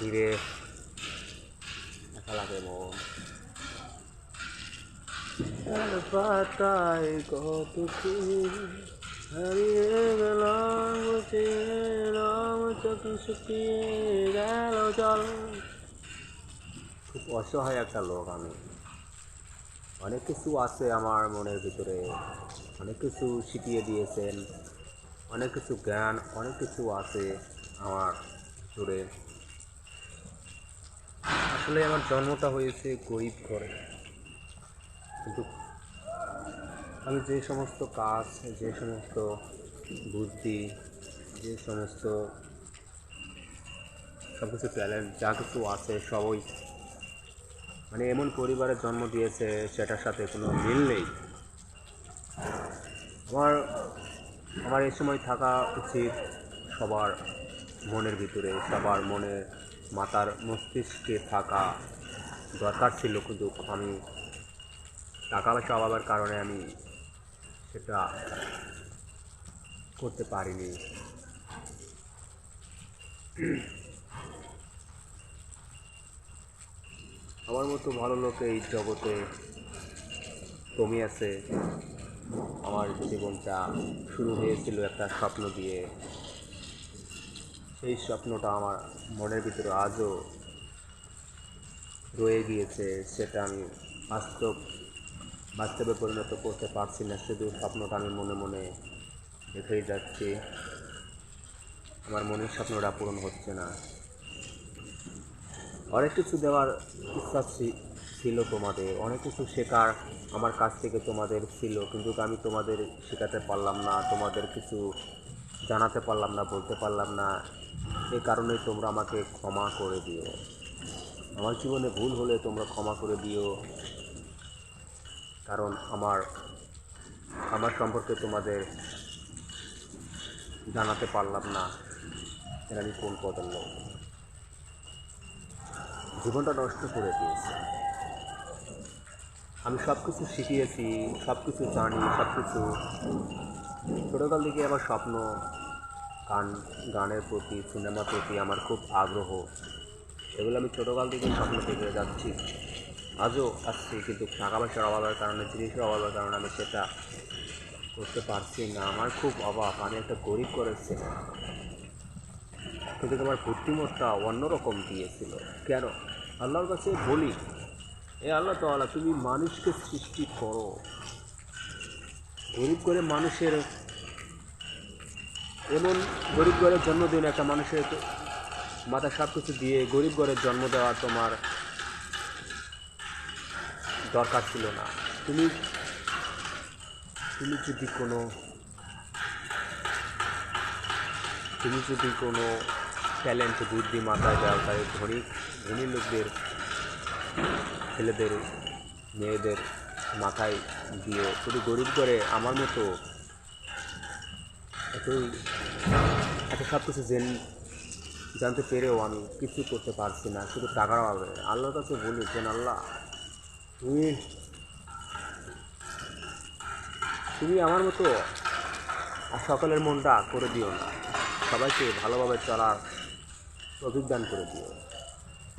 ভিড়ে একা লাগে মন পাতায় কত হারিয়ে চোখে শুকিয়ে গেল জল খুব অসহায় একটা লোক আমি অনেক কিছু আছে আমার মনের ভিতরে অনেক কিছু শিখিয়ে দিয়েছেন অনেক কিছু জ্ঞান অনেক কিছু আছে আমার ভিতরে আসলে আমার জন্মটা হয়েছে গরিব ঘরে। কিন্তু আমি যে সমস্ত কাজ, যে সমস্ত বুদ্ধি, যে সমস্ত সব কিছু ট্যালেন্ট যা কিছু আছে সবই মানে এমন পরিবারে জন্ম দিয়েছে, সেটার সাথে কোনো মিল নেই। আমার আমার এই সময় থাকা উচিত সবার মনের ভিতরে, সবার মনে মাতার মস্তিষ্কে থাকা দরকার ছিল, কিন্তু আমি টাকা পয়সা অভাবের কারণে আমি সেটা করতে পারিনি। আমার মতো ভালো লোক এই জগতে কমই আছে। আমার জীবনটা শুরু হয়েছিল একটা স্বপ্ন দিয়ে। সেই স্বপ্নটা আমার মনের ভিতরে আজও রয়ে গিয়েছে, সেটা আমি বাস্তব, বাস্তবে পরিণত করতে পারছি না, শুধু স্বপ্নটা আমি মনে মনে দেখেই যাচ্ছি। আমার মনের স্বপ্নটা পূরণ হচ্ছে না। অনেক কিছু দেওয়ার ইচ্ছা ছিল তোমাদের, অনেক কিছু শেখার আমার কাছ থেকে তোমাদের ছিল, কিন্তু আমি তোমাদের শেখাতে পারলাম না, তোমাদের কিছু জানাতে পারলাম না, বলতে পারলাম না। এই কারণেই তোমরা আমাকে ক্ষমা করে দিও। আমার জীবনে ভুল হলে তোমরা ক্ষমা করে দিও। কারণ আমার আমার সম্পর্কে তোমাদের জানাতে পারলাম না যে আমি কোন পদের লোক। জীবনটা নষ্ট করে দিয়েছে। আমি সব কিছু শিখিয়েছি সব কিছু জানি সব কিছু ছোটোকাল থেকে আমার স্বপ্ন গান, গানের প্রতি, সিনেমার প্রতি আমার খুব আগ্রহ। এগুলো আমি ছোটোকাল থেকে স্বপ্ন থেকে যাচ্ছি। আজও আসছি, কিন্তু টাকা পয়সার অভাবের কারণে, জিনিসের অভাবের কারণে আমি সেটা করতে পারছি না। আমার খুব অভাব আমি একটা গরিব করেছি কিন্তু তোমার বুদ্ধিমত্তা অন্যরকম দিয়েছিল। কেন? আল্লাহর কাছে বলি, এ আল্লাহ তাআলা, তুমি মানুষকে সৃষ্টি করো। গরিব করে মানুষের এমন গরিব ঘরের জন্মদিন একটা মানুষের মাথা সব কিছু দিয়ে গরিব ঘরের জন্ম দেওয়া তোমার দরকার ছিল না। তুমি তুমি যদি কোনো, তুমি যদি কোনো ট্যালেন্ট বুদ্ধি মাথায় দাও, তাহলে ধনী ধনী লোকদের, ছেলেদের, মেয়েদের মাথায় দিয়ে শুধু গরিব করে আমার মতো এতই এত সব কিছু জেন জানতে পেরেও আমি কিছু করতে পারছি না, শুধু টাকার অভাবে। আল্লাহর কাছে বলি যেন আল্লাহ, তুমি তুমি আমার মতো আর সকলের মনটা করে দিও না। সবাইকে ভালোভাবে চলার অভিজ্ঞান করে দিও।